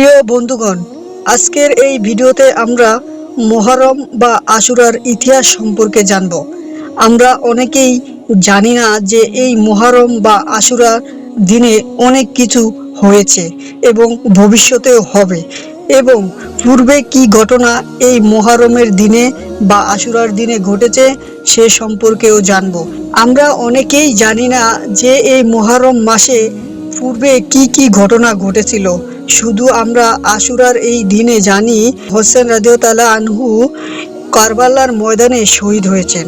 প্রিয় বন্ধুগণ, আজকের এই ভিডিওতে আমরা মহরম বা আশুরার ইতিহাস সম্পর্কে জানব। আমরা অনেকেই জানি না যে এই মহরম বা আশুরার দিনে অনেক কিছু হয়েছে এবং ভবিষ্যতেও হবে এবং পূর্বে কি ঘটনা এই মহরমের দিনে বা আশুরার দিনে ঘটেছে সে সম্পর্কেও জানব। আমরা অনেকেই জানি না যে এই মহরম মাসে পূর্বে কি কি ঘটনা ঘটেছিল শুধু আমরা আশুরার এই দিনে জানি, হোসেন রাজিউতালা আনহু কারবালার ময়দানে শহীদ হয়েছেন।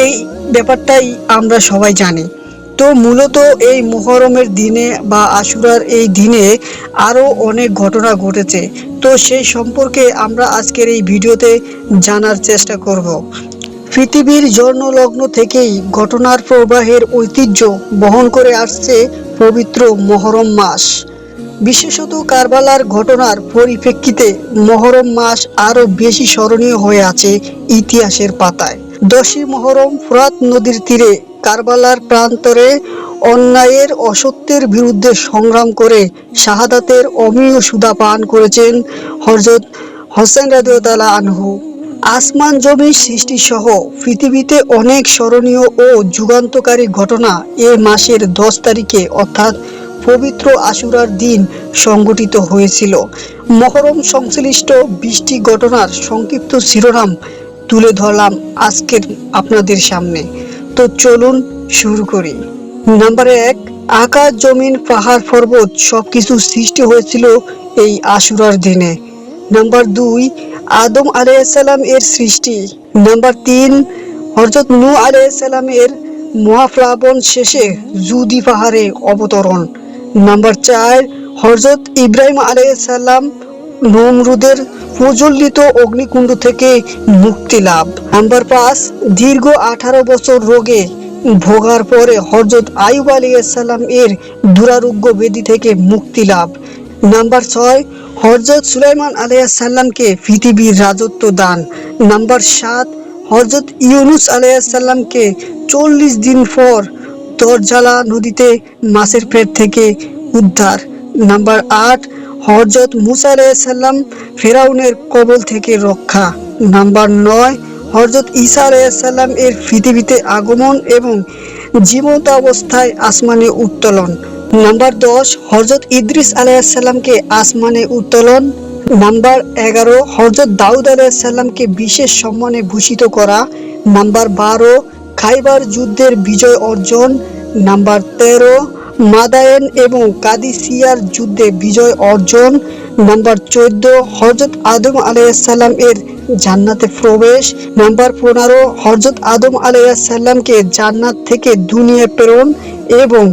এই ব্যাপারটাই আমরা সবাই জানি। তো মূলত এই মোহরমের দিনে বা আশুরার এই দিনে আরও অনেক ঘটনা ঘটেছে। তো সেই সম্পর্কে আমরা আজকের এই ভিডিওতে জানার চেষ্টা করব। পৃথিবীর জন্মলগ্ন থেকেই ঘটনার প্রবাহের ঐতিহ্য বহন করে আসছে পবিত্র মহরম মাস। বিশেষত কারবালার ঘটনার পরিপ্রেক্ষিতে মহরম মাস আরও বেশি স্মরণীয় হয়ে আছে ইতিহাসের পাতায়। দশই মহরম ফুরাত নদীর তীরে কারবালার প্রান্তরে অন্যায়ের, অসত্যের বিরুদ্ধে সংগ্রাম করে শাহাদাতের অমীয় সুদা পান করেছেন হজরত হোসেন রাদিয়াল্লাহু আনহু। আসমান জমির সৃষ্টি সহ পৃথিবীতে অনেক স্মরণীয় ও যুগান্তকারী ঘটনা এ মাসের দশ তারিখে, অর্থাৎ পবিত্র আশুরার দিন সংগঠিত হয়েছিল। মহরম সংশ্লিষ্ট বৃষ্টি ঘটনার সংক্ষিপ্ত শিরোনাম তুলে ধরলাম আজকের আপনাদের সামনে। তো চলুন শুরু করি। নাম্বার এক, আকাশ, জমিন, পাহাড়, পর্বত সবকিছু সৃষ্টি হয়েছিল এই আশুরার দিনে। নাম্বার দুই, আদম আলাইসাল্লাম এর সৃষ্টি। নাম্বার তিন হরজত নু আলাইসাল্লাম এর মহাপ্লাবন শেষে জুদি পাহাড়ে অবতরণ। নাম্বার চার হরজত ইব্রাহিম আলাইসাল্লাম নমরুদের প্রজ্বলিত অগ্নিকুণ্ড থেকে মুক্তি লাভ। নাম্বার পাঁচ, দীর্ঘ আঠারো বছর রোগে ভোগার পরে হরজত আয়ুব আলাইসাল্লাম এর দুরারোগ্য বেদি থেকে মুক্তি লাভ। নাম্বার ছয় হরজত সুলাইমান আলাইসাল্লামকে পৃথিবীর রাজত্ব দান। নাম্বার সাত হরজত ইউনুস আলাইসাল্লামকে চল্লিশ দিন পর দরজালা নদীতে মাছের পেট থেকে উদ্ধার। নাম্বার আট হরজত মুসা আলাইসাল্লাম ফেরাউনের কবল থেকে রক্ষা। নাম্বার নয় হরজত ঈসা আলাইসাল্লাম এর পৃথিবীতে আগমন এবং জীবন্ত অবস্থায় আসমানে উত্তোলন। নাম্বার দশ হরজত ইদ্রিস আলাইসাল্লামকে আসমানে উত্তোলন। নাম্বার এগারো হরজত দাউদ আলাইসাল্লামকে বিশেষ সম্মানে ভূষিত করা। নাম্বার বারো খাইবার যুদ্ধের বিজয় অর্জন। নাম্বার তেরো, মাদায়েন এবং কাদিসিয়ার যুদ্ধে বিজয় অর্জন। নাম্বার চোদ্দ হজরত আদম আলাইসাল্লাম এর জান্নাতে প্রবেশ। নাম্বার পনেরো হজরত আদম আলাইসাল্লামকে জান্নাত থেকে দুনিয়া প্রেরণ। এবং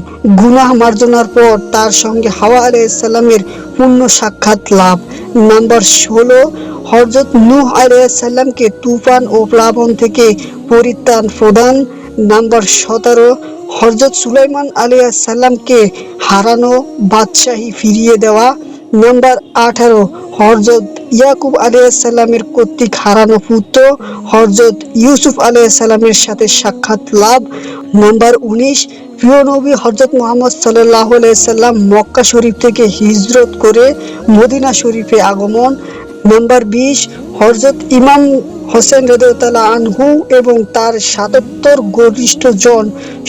গুনাহ মার্জনার পর তার সঙ্গে হাওয়া আলাইসাল্লামের পূর্ণ সাক্ষাৎ লাভ। নাম্বার ষোলো হরজত নূহ আলাইসাল্লামকে তুফান ও প্লাবন থেকে পরিত্রাণ প্রদান। নাম্বার সতেরো হরজত সুলাইমান আলিয়াসাল্লামকে হারানো বাদশাহী ফিরিয়ে দেওয়া। নাম্বার আঠারো হরজত ইয়াকুব আলিয়াসাল্লামের কর্তৃক হারানো পুত্র হরজত ইউসুফ আলিয়াসাল্লামের সাথে সাক্ষাৎ লাভ। নাম্বার উনিশ প্রিয় নবী হরজত মোহাম্মদ সাল্লাহ সাল্লাম মক্কা শরীফ থেকে হিজরত করে মদিনা শরীফে আগমন। নাম্বার বিশ হরজত ইমাম হোসেন রেদতালা আনহু এবং তার সাতাত্তর গরিষ্ঠ জন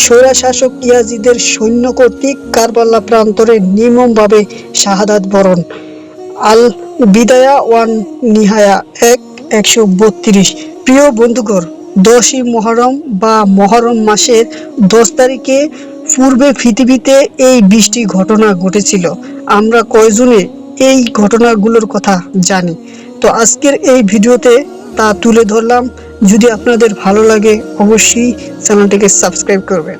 স্বৈরাশাসক ইয়াজিদের সৈন্য কর্তৃক কারবাল্লা প্রান্তরে নির্মমভাবে শাহাদাত বরণ। আল বিদায়া ওয়ান নিহায়া এক, একশো বত্রিশ। প্রিয় বন্ধুগণ দশই মহরম বা মহরম মাসের দশ তারিখে পূর্বে পৃথিবীতে এই বৃষ্টি ঘটনা ঘটেছিল। আমরা কয়জনে এই ঘটনাগুলোর কথা জানি। তো আজকের এই ভিডিওতে তা তুলে ধরলাম। যদি আপনাদের ভালো লাগে, অবশ্যই চ্যানেলটিকে সাবস্ক্রাইব করবেন।